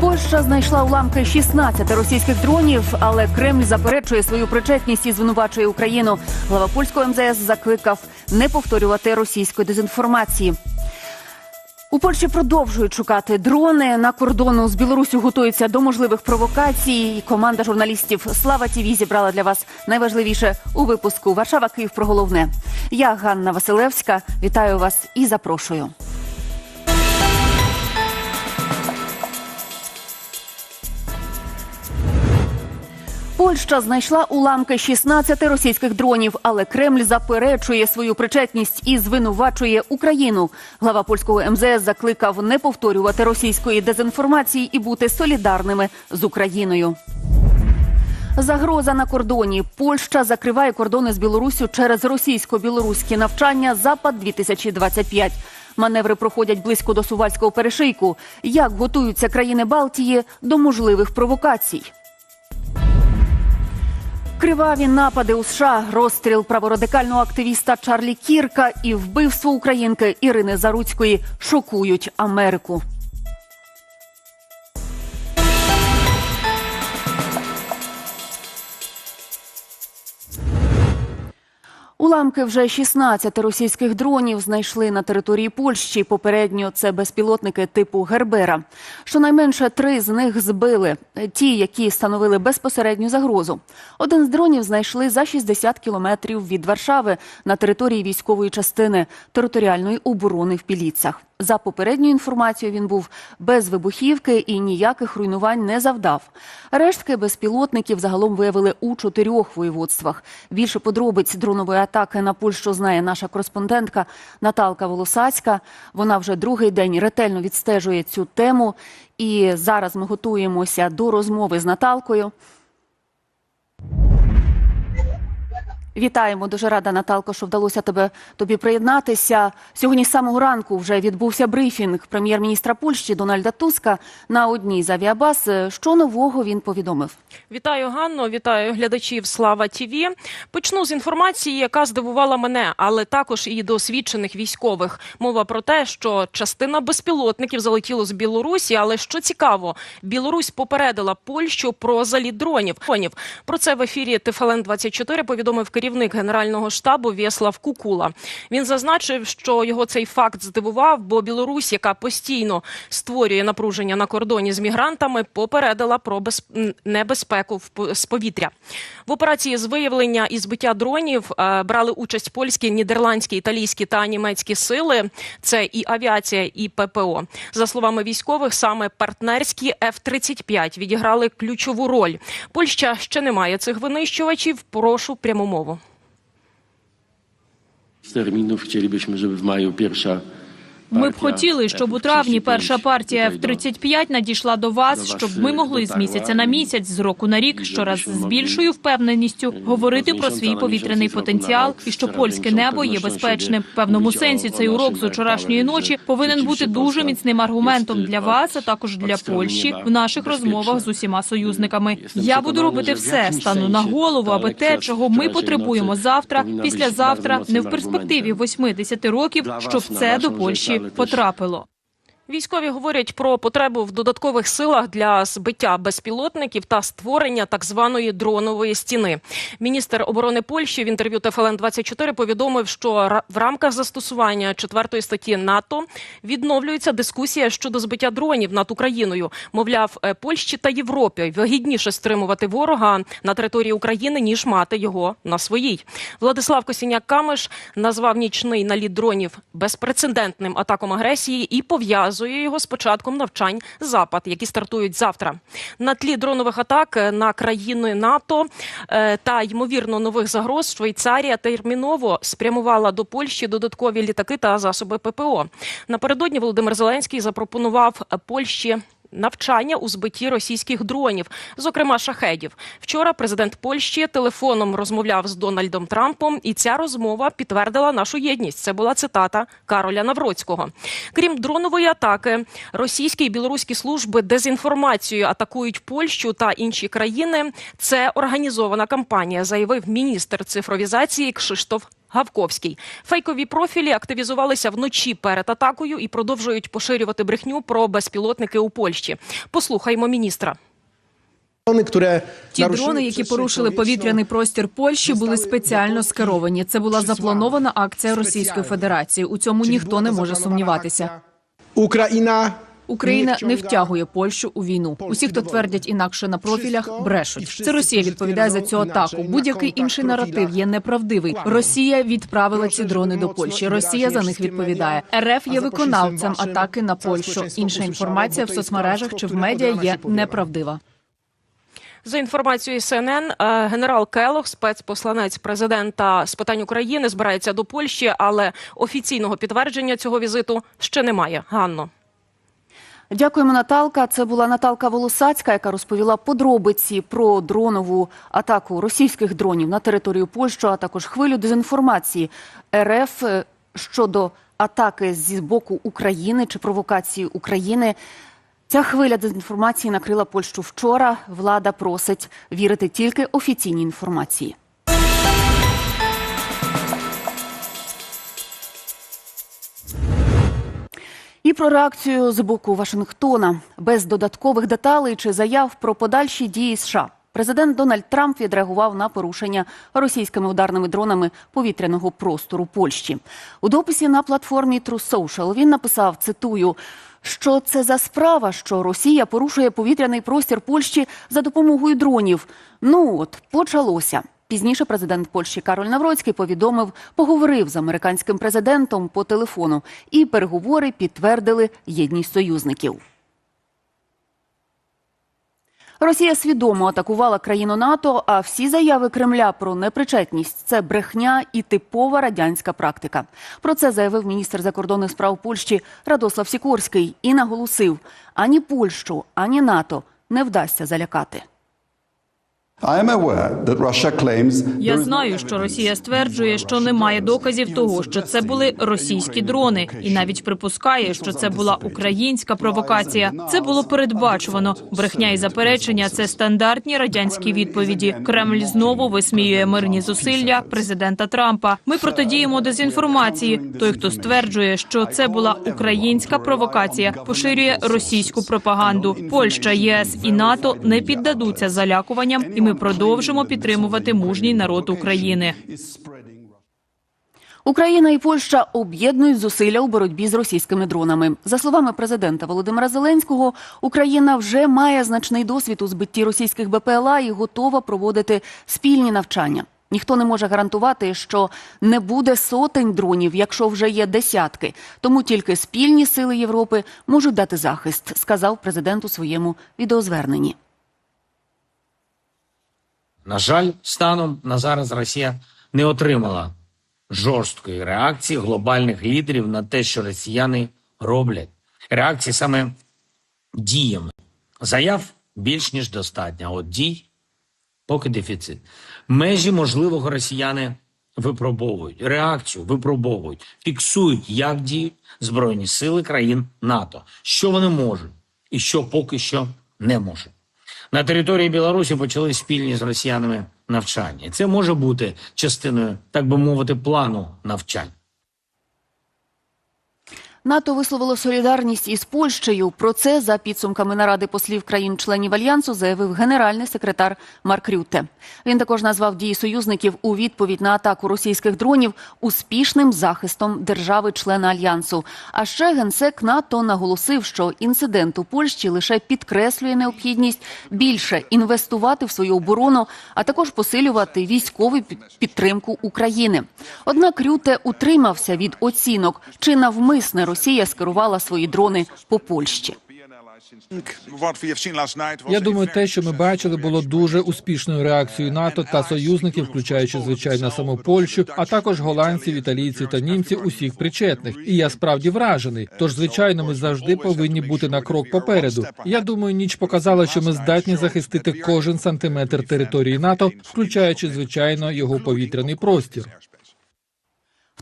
Польща знайшла уламки 16 російських дронів, але Кремль заперечує свою причетність і звинувачує Україну. Глава польського МЗС закликав не повторювати російської дезінформації. У Польщі продовжують шукати дрони на кордону з Білорусю. Готуються до можливих провокацій. Команда журналістів Слава Тіві зібрала для вас найважливіше у випуску Варшава Київ про головне. Я Ганна Василевська. Вітаю вас і запрошую. Польща знайшла уламки 16 російських дронів, але Кремль заперечує свою причетність і звинувачує Україну. Глава польського МЗС закликав не повторювати російської дезінформації і бути солідарними з Україною. Загроза на кордоні. Польща закриває кордони з Білоруссю через російсько-білоруські навчання Запад 2025 Маневри проходять близько до Сувальського перешийку. Як готуються країни Балтії до можливих провокацій? Криваві напади у США, розстріл праворадикального активіста Чарлі Кірка і вбивство українки Ірини Заруцької шокують Америку. Уламки вже 16 російських дронів знайшли на території Польщі. Попередньо це безпілотники типу Гербера. Щонайменше три з них збили. Ті, які становили безпосередню загрозу. Один з дронів знайшли за 60 кілометрів від Варшави на території військової частини територіальної оборони в Піліцах. За попередньою інформацією, він був без вибухівки і ніяких руйнувань не завдав. Рештки безпілотників загалом виявили у чотирьох воєводствах. Більше подробиць дронової атаки на Польщу знає наша кореспондентка Наталка Волосацька. Вона вже другий день ретельно відстежує цю тему. І зараз ми готуємося до розмови з Наталкою. Вітаємо, дуже рада, Наталко, що вдалося тебе тобі приєднатися. Сьогодні з самого ранку вже відбувся брифінг прем'єр-міністра Польщі Дональда Туска на одній з авіабаз. Що нового він повідомив? Вітаю Ганно, вітаю глядачів Слава Тіві. Почну з інформації, яка здивувала мене, але також і досвідчених військових. Мова про те, що частина безпілотників залетіло з Білорусі. Але що цікаво, Білорусь попередила Польщу про заліт дронів. Про це в ефірі ТФЛН 24 повідомив керівник генерального штабу В'яслав Кукула. Він зазначив, що його цей факт здивував, бо Білорусь, яка постійно створює напруження на кордоні з мігрантами, попередила про без... небезпеку з повітря. В операції з виявлення і збиття дронів е, брали участь польські, нідерландські, італійські та німецькі сили. Це і авіація, і ППО. За словами військових, саме партнерські F-35 відіграли ключову роль. Польща ще не має цих винищувачів. Прошу пряму мову. Z terminów chcielibyśmy, żeby w maju pierwsza Ми б хотіли, щоб у травні перша партія F-35 надійшла до вас, щоб ми могли з місяця на місяць, з року на рік, щораз з більшою впевненістю говорити про свій повітряний потенціал і що польське небо є безпечним. В певному сенсі цей урок з учорашньої ночі повинен бути дуже міцним аргументом для вас, а також для Польщі в наших розмовах з усіма союзниками. Я буду робити все, стану на голову, аби те, чого ми потребуємо завтра, післязавтра, не в перспективі 80 років, щоб це до Польщі потрапило. Військові говорять про потребу в додаткових силах для збиття безпілотників та створення так званої дронової стіни. Міністр оборони Польщі в інтерв'ю ТФЛН 24 повідомив, що в рамках застосування четвертої статті НАТО відновлюється дискусія щодо збиття дронів над Україною. Мовляв, е, Польщі та Європі вигідніше стримувати ворога на території України ніж мати його на своїй. Владислав Косіняк Камиш назвав нічний наліт дронів безпрецедентним атаком агресії і пов'язує пов'язує його з початком навчань запад, які стартують завтра. На тлі дронових атак на країни НАТО е, та ймовірно нових загроз Швейцарія терміново спрямувала до Польщі додаткові літаки та засоби ППО. Напередодні Володимир Зеленський запропонував Польщі навчання у збитті російських дронів, зокрема шахедів. Вчора президент Польщі телефоном розмовляв з Дональдом Трампом, і ця розмова підтвердила нашу єдність. Це була цитата Кароля Навроцького. Крім дронової атаки, російські і білоруські служби дезінформацією атакують Польщу та інші країни. Це організована кампанія, заявив міністр цифровізації Кшиштоф Гавковський. Фейкові профілі активізувалися вночі перед атакою і продовжують поширювати брехню про безпілотники у Польщі. Послухаймо міністра. Ті дрони, які порушили повітряний простір Польщі, були спеціально скеровані. Це була запланована акція Російської Федерації. У цьому ніхто не може сумніватися. Україна Україна не втягує Польщу у війну. Усі, хто твердять інакше на профілях, брешуть. Це Росія відповідає за цю атаку. Будь-який інший наратив є неправдивий. Росія відправила ці дрони до Польщі. Росія за них відповідає. РФ є виконавцем атаки на Польщу. Інша інформація в соцмережах чи в медіа є неправдива. За інформацією СНН, е, генерал Келох, спецпосланець президента з питань України, збирається до Польщі, але офіційного підтвердження цього візиту ще немає. Ганно. Дякуємо, Наталка. Це була Наталка Волосацька, яка розповіла подробиці про дронову атаку російських дронів на територію Польщі, а також хвилю дезінформації РФ е, щодо атаки зі боку України чи провокації України. Ця хвиля дезінформації накрила Польщу вчора. Влада просить вірити тільки офіційній інформації. Про реакцію з боку Вашингтона без додаткових деталей чи заяв про подальші дії США. Президент Дональд Трамп відреагував на порушення російськими ударними дронами повітряного простору Польщі. У дописі на платформі True Social він написав: цитую. Що це за справа, що Росія порушує повітряний простір Польщі за допомогою дронів? Ну от почалося. Пізніше президент Польщі Кароль Навроцький повідомив, поговорив з американським президентом по телефону, і переговори підтвердили єдність союзників. Росія свідомо атакувала країну НАТО, а всі заяви Кремля про непричетність це брехня і типова радянська практика. Про це заявив міністр закордонних справ Польщі Радослав Сікорський і наголосив: ані Польщу, ані НАТО не вдасться залякати. Я знаю, що Росія стверджує, що немає доказів того, що це були російські дрони, і навіть припускає, що це була українська провокація. Це було передбачувано. Брехня і заперечення це стандартні радянські відповіді. Кремль знову висміює мирні зусилля президента Трампа. Ми протидіємо дезінформації. Той, хто стверджує, що це була українська провокація, поширює російську пропаганду. Польща, ЄС і НАТО не піддадуться залякуванням, і ми продовжимо підтримувати мужній народ України. Україна і Польща об'єднують зусилля у боротьбі з російськими дронами. За словами президента Володимира Зеленського, Україна вже має значний досвід у збитті російських БПЛА і готова проводити спільні навчання. Ніхто не може гарантувати, що не буде сотень дронів, якщо вже є десятки. Тому тільки спільні сили Європи можуть дати захист, сказав президент у своєму відеозверненні. На жаль, станом на зараз Росія не отримала жорсткої реакції глобальних лідерів на те, що росіяни роблять. Реакції саме діями. Заяв більш ніж достатньо, от дій поки дефіцит. Межі можливого росіяни випробовують, реакцію випробовують, фіксують, як діють Збройні сили країн НАТО, що вони можуть і що поки що не можуть. На території Білорусі почали спільні з росіянами навчання. Це може бути частиною, так би мовити, плану навчань. НАТО висловило солідарність із Польщею. Про це за підсумками наради послів країн-членів альянсу заявив генеральний секретар Марк Рютте. Він також назвав дії союзників у відповідь на атаку російських дронів успішним захистом держави-члена альянсу. А ще генсек НАТО наголосив, що інцидент у Польщі лише підкреслює необхідність більше інвестувати в свою оборону, а також посилювати військову підтримку України. Однак Рюте утримався від оцінок, чи навмисне Росія скерувала свої дрони по Польщі. Я думаю, те, що ми бачили, було дуже успішною реакцією НАТО та союзників, включаючи звичайно саму Польщу, а також голландців, італійців та німців, усіх причетних. І я справді вражений. Тож, звичайно, ми завжди повинні бути на крок попереду. Я думаю, ніч показала, що ми здатні захистити кожен сантиметр території НАТО, включаючи звичайно його повітряний простір.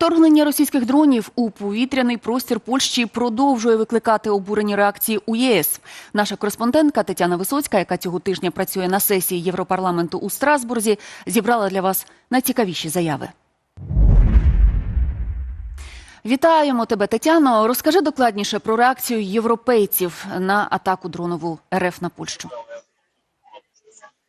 Вторгнення російських дронів у повітряний простір Польщі продовжує викликати обурені реакції у ЄС. Наша кореспондентка Тетяна Висоцька, яка цього тижня працює на сесії Європарламенту у Страсбурзі, зібрала для вас найцікавіші заяви. Вітаємо тебе, Тетяно. Розкажи докладніше про реакцію європейців на атаку дронову РФ на Польщу.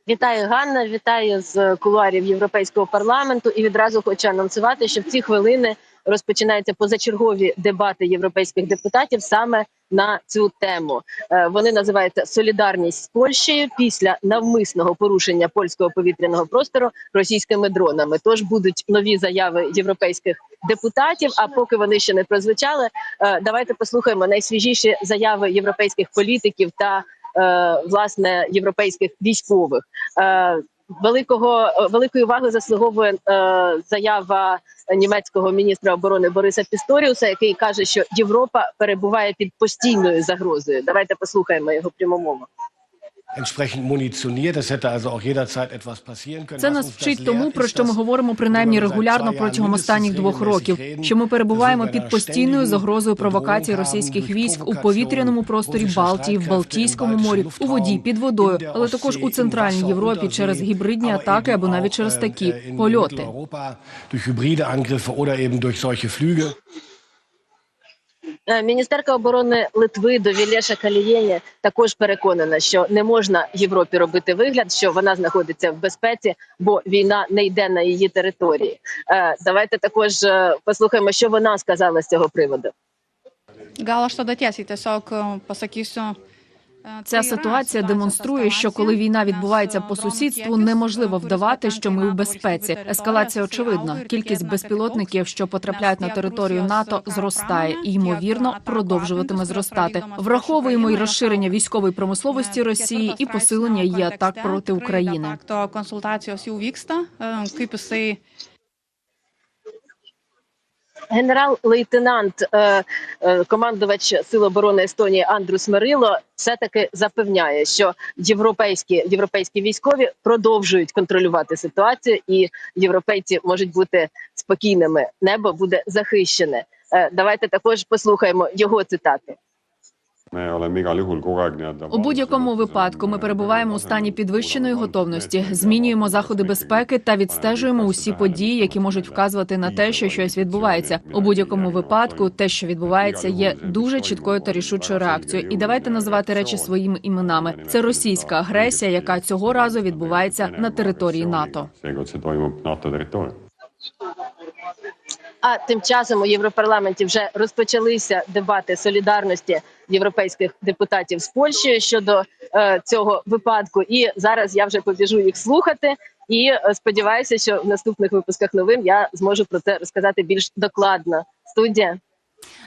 Вітаю Ганна, вітаю з кулуарів Європейського парламенту. І відразу хочу анонсувати, що в ці хвилини розпочинаються позачергові дебати європейських депутатів саме на цю тему. Е, Вони називаються Солідарність з Польщею після навмисного порушення польського повітряного простору російськими дронами. Тож будуть нові заяви європейських депутатів. А поки вони ще не прозвучали, е, давайте послухаємо найсвіжіші заяви європейських політиків та власне європейських військових. Е, Великого е, великої уваги заслуговує е, заява німецького міністра оборони Бориса Пісторіуса, який каже, що Європа перебуває під постійною загрозою. Давайте послухаємо його пряму Це нас вчить тому, про що ми говоримо принаймні регулярно протягом останніх двох років. Що ми перебуваємо під постійною загрозою провокації російських військ у повітряному просторі Балтії, в Балтійському морі, у воді під водою, але також у центральній Європі через гібридні атаки або навіть через äh, такі in польоти. Міністерка оборони Литви Довілеша Калієні також переконана, що не можна Європі робити вигляд, що вона знаходиться в безпеці, бо війна не йде на її території. Е, Давайте також е, послухаємо, що вона сказала з цього приводу. Gal aš tada tiesiai tiesiog pasakysiu. Ця ситуація демонструє, що коли війна відбувається по сусідству, неможливо вдавати, що ми у безпеці. Ескалація очевидна. Кількість безпілотників, що потрапляють на територію НАТО, зростає і ймовірно продовжуватиме зростати. Враховуємо і розширення військової промисловості Росії і посилення її атак проти України. Генерал-лейтенант, е, е, командувач Сил оборони Естонії Андрус Мерило все таки запевняє, що європейські європейські військові продовжують контролювати ситуацію, і європейці можуть бути спокійними. Небо буде захищене. Е, Давайте також послухаємо його цитати. У будь-якому випадку ми перебуваємо у стані підвищеної готовності, змінюємо заходи безпеки та відстежуємо усі події, які можуть вказувати на те, що щось відбувається. У будь-якому випадку, те, що відбувається, є дуже чіткою та рішучою реакцією. І давайте називати речі своїми іменами. Це російська агресія, яка цього разу відбувається на території НАТО. А тим часом у Європарламенті вже розпочалися дебати солідарності європейських депутатів з Польщею щодо е, цього випадку. І зараз я вже побіжу їх слухати. І е, сподіваюся, що в наступних випусках новин я зможу про це розказати більш докладно. Студія.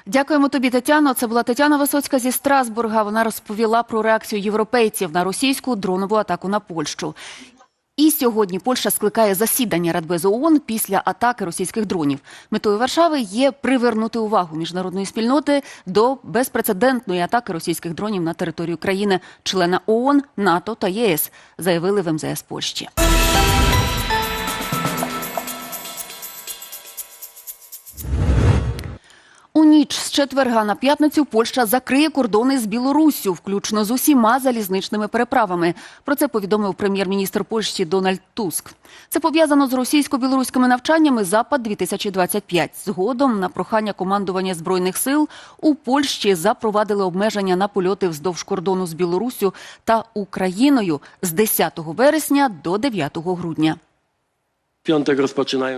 Дякуємо тобі, Тетяно. Це була Тетяна Висоцька зі Страсбурга. Вона розповіла про реакцію європейців на російську дронову атаку на Польщу. І сьогодні Польща скликає засідання Радбезу ООН після атаки російських дронів. Метою Варшави є привернути увагу міжнародної спільноти до безпрецедентної атаки російських дронів на територію країни, члена ООН, НАТО та ЄС, заявили в МЗС Польщі. Ніч з четверга на п'ятницю Польща закриє кордони з Білоруссю, включно з усіма залізничними переправами. Про це повідомив прем'єр-міністр Польщі Дональд Туск. Це пов'язано з російсько-білоруськими навчаннями Запад 2025 Згодом на прохання командування збройних сил у Польщі запровадили обмеження на польоти вздовж кордону з Білоруссю та Україною з 10 вересня до 9 грудня. W piątek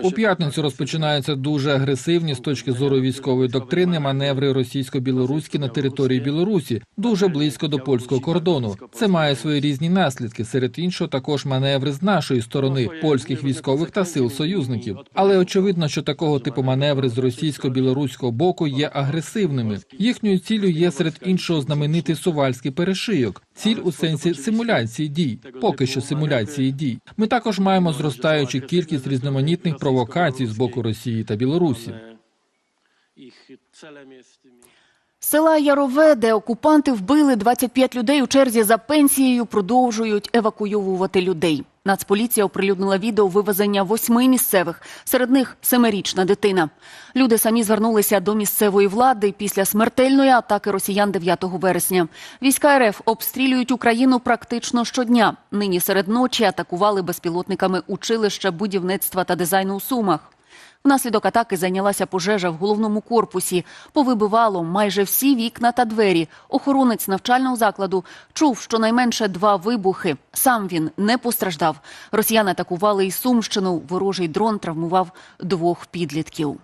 У п'ятницю розпочинаються дуже агресивні з точки зору військової доктрини маневри російсько-білоруські на території Білорусі, дуже близько до польського кордону. Це має свої різні наслідки. Серед іншого, також маневри з нашої сторони польських військових та сил союзників. Але очевидно, що такого типу маневри з російсько-білоруського боку є агресивними. Їхньою ціллю є серед іншого знаменитий сувальський перешийок. Ціль у сенсі симуляції дій, поки що симуляції дій. Ми також маємо зростаючу кількість різноманітних провокацій з боку Росії та Білорусі. Села Ярове, де окупанти вбили 25 людей у черзі за пенсією, продовжують евакуйовувати людей. Нацполіція оприлюднила відео вивезення восьми місцевих, серед них семирічна дитина. Люди самі звернулися до місцевої влади після смертельної атаки росіян 9 вересня. Війська РФ обстрілюють Україну практично щодня. Нині серед ночі атакували безпілотниками училища будівництва та дизайну у Сумах. Внаслідок атаки зайнялася пожежа в головному корпусі. Повибивало майже всі вікна та двері. Охоронець навчального закладу чув щонайменше два вибухи. Сам він не постраждав. Росіяни атакували і Сумщину. Ворожий дрон травмував двох підлітків.